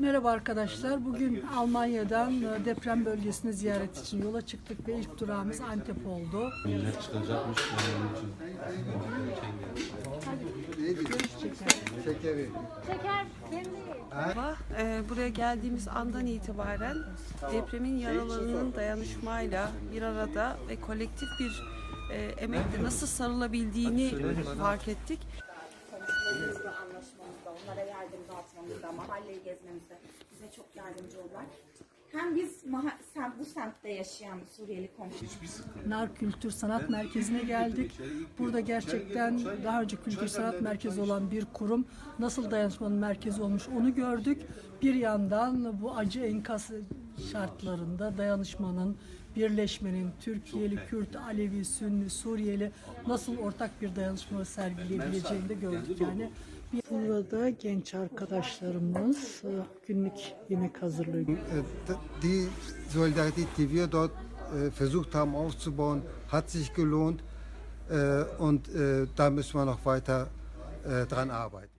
Merhaba arkadaşlar. Bugün Almanya'dan e, deprem bölgesini ziyaret için yola çıktık ve ilk durağımız Antep oldu. Millet çıkacakmış onun için. Merhaba. Ee, buraya geldiğimiz andan itibaren depremin yaralarının dayanışmayla bir arada ve kolektif bir e, emekle nasıl sarılabildiğini fark ettik. Dağıtmamızda, mahalleyi gezmemizde bize çok yardımcı oldular. Hem biz maha- sem- bu semtte yaşayan Suriyeli komşularımız Nar Kültür Sanat Merkezi'ne geldik. Burada gerçekten daha önce Kültür Sanat Merkezi olan bir kurum nasıl dayanışmanın merkezi olmuş onu gördük. Bir yandan bu acı enkaz şartlarında dayanışmanın, birleşmenin, Türkiye'li, Kürt, Alevi, Sünni, Suriyeli nasıl ortak bir dayanışma sergileyebileceğini de gördük yani. Burada genç arkadaşlarımız e, günlük yemek hazırlıyor. D- Die Solidarität, die wir dort äh, versucht haben aufzubauen, hat sich gelohnt und da müssen wir noch weiter dran arbeiten.